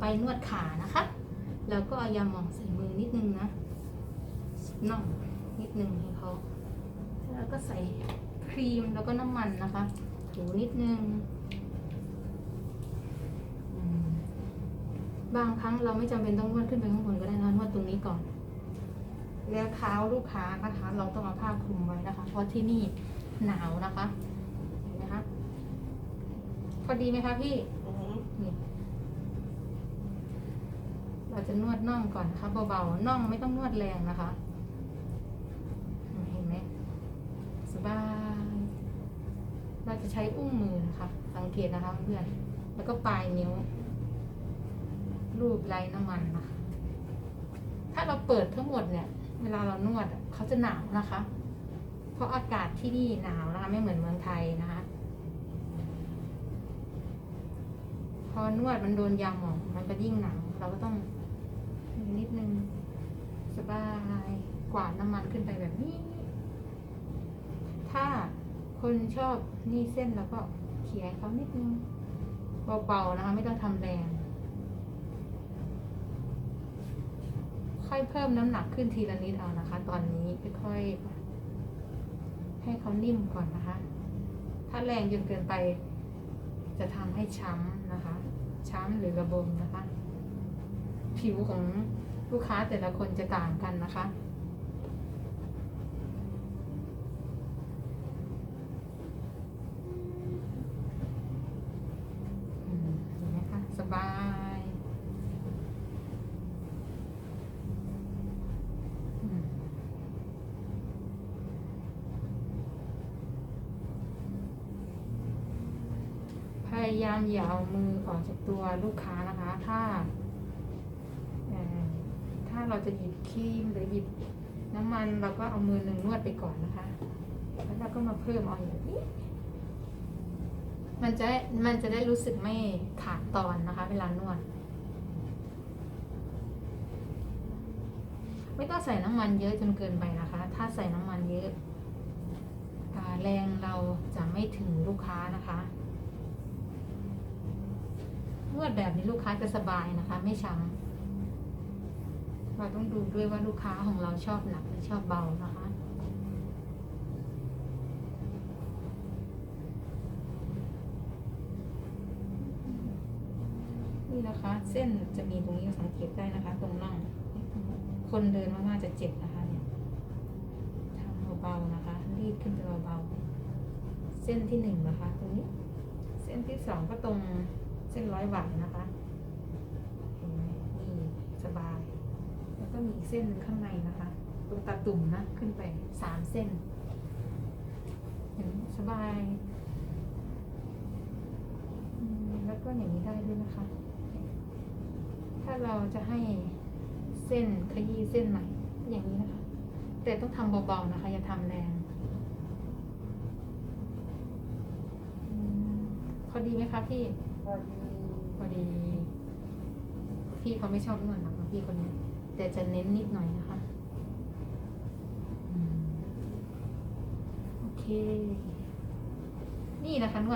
ไปนวดขานะคะ แล้วก็เอายาหมองใส่มือนิดนึงนะน่องนิดนึงให้เขาแล้วก็ใส่ครีมแล้วก็น้ำมันนะคะถูนิดนึงบางครั้งเราไม่จำเป็นต้องนวดขึ้นไปข้างบนก็ได้นะนวดตรงนี้ก่อน แล้วเท้าลูกค้านะคะเราต้องเอาผ้าคลุมไว้นะคะ เพราะที่นี่หนาวนะคะเห็นไหมคะพอดีไหมคะพี่ อือหือ นี่ เราจะนวดน่องก่อนนะคะเบาๆน่องไม่ต้องนวดแรงนะคะเห็นไหมสบาย เราจะใช้อุ้งมือนะคะ สังเกตนะคะเพื่อนแล้วก็ปลายนิ้ว รูปไรน้ำมันนะคะ ถ้าเราเปิดทั้งหมดเนี่ย เวลาเรานวดเขาจะหนาวนะคะ เพราะอากาศที่นี่หนาวนะคะไม่เหมือนเมืองไทยนะคะพอนวดมันโดนยาหมองมันก็ยิ่งหนาวเราก็ต้องนิดนึงสบาย กวาดน้ำมันขึ้นไปแบบนี้ ถ้าคนชอบนี่เส้นแล้วก็เขี่ยเขานิดนึงเบาๆนะคะ ไม่ต้องทำแรง ค่อยเพิ่มน้ำหนักขึ้นทีละนิดเอานะคะ ตอนนี้ค่อยๆให้เขานิ่มก่อนนะคะ ถ้าแรงจนเกินไป จะทำให้ช้ำนะคะ ช้ำหรือระบมนะคะ ผิวของลูกค้าแต่ละคนจะต่างกันนะคะ อืมเห็นไหมคะ ส บาย พยายามอย่าเอามือออกจากตัวลูกค้านะคะ ถ้า ถ้าเราจะหยิบครีมหรือหยิบน้ำมันเราก็เอามือหนึ่งนวดไปก่อนนะคะ แล้วเราก็มาเพิ่มอาอย่างนี้ มันจะมันจะได้รู้สึกไม่ขาดตอนนะคะ เวลานวด ไม่ต้องใส่น้ำมันเยอะจนเกินไปนะคะ ถ้าใส่น้ำมันเยอะอแรงเราจะไม่ถึงลูกค้านะคะนวดแบบนี้ลูกค้าจะสบายนะคะ ไม่ช้ำเราต้องดูด้วยว่าลูกค้าของเราชอบหนักหรือชอบเบานะคะ นะคะ เส้นจะมีตรงนี้สังเกตได้นะคะ ตรงน่องคนเดินมากๆจะเจ็บนะคะเนี่ยทำเบาๆนะคะ รีดขึ้นไปเบาๆเส้นที่หนึ่งนะคะ ตรงนี้ เส้นที่สองก็ตรงเส้นร้อยหวานนะคะเห็นไหมนี่สบาย แล้วก็มีอีกเส้นหนึ่งข้างในนะคะ ตรงตาตุ่มนะขึ้นไปสามเส้นเห็นสบายแล้วก็อย่างนี้ได้ด้วยนะคะ ถ้าเราจะให้เส้นขยี้เส้นใหม่อย่างนี้นะคะ แต่ต้องทำเบาๆนะคะ อย่าทำแรงอืมพอดีไหมคะพี่พอดีพอดี พี่เขาไม่ชอบนวดนะคะพี่คนนี้ แต่จะเน้นนิดหน่อยนะคะอืมโอเค นี่นะคะนวด